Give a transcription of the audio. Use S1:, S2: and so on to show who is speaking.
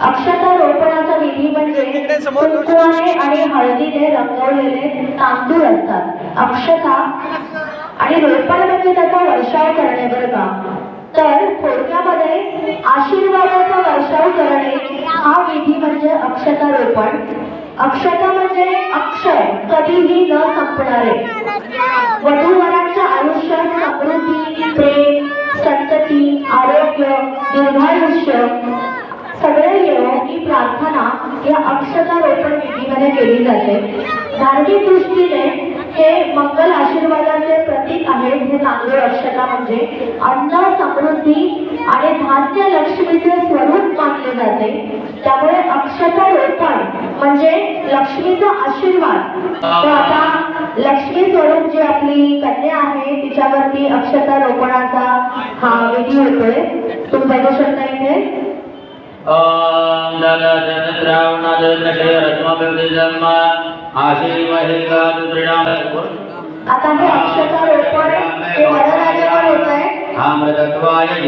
S1: अक्षता रोपणाचा विधी म्हणजे कुंकवाने आणि हळदीने रंगवलेले तांदूळ असतात. अक्षता आणि रोपण म्हणजे त्याचा वर्षाव करणे बरं का? तर थोडक्यामध्ये आशीर्वादाचा वर्षाव करणे हा विधी म्हणजे अक्षता रोपण. अक्षता म्हणजे अक्षय कधीही न संपणारे. वधूवरांच्या आयुष्यात समृद्धी प्रेम संतती आरोग्य दीर्घायुष्य या अक्षता रोपण विधीमध्ये केली जाते. धार्मिक दृष्टीने हे मंगल आशीर्वादाचे प्रतीक आहे हे तांदूळ अक्षता म्हणजे अन्न समृद्धी आणि धान्य लक्ष्मीचे स्वरूप मानले जाते. त्यामुळे अक्षता रोपण म्हणजे लक्ष्मीचा आशीर्वाद. तर आता लक्ष्मी स्वरूप जी आपली कन्या आहे तिच्यावरती अक्षता रोपणाचा हा विधी होतोय तुम्ही बघू शकता इथे. आता हे अक्षता रोपण हे वरराजावर होत आहे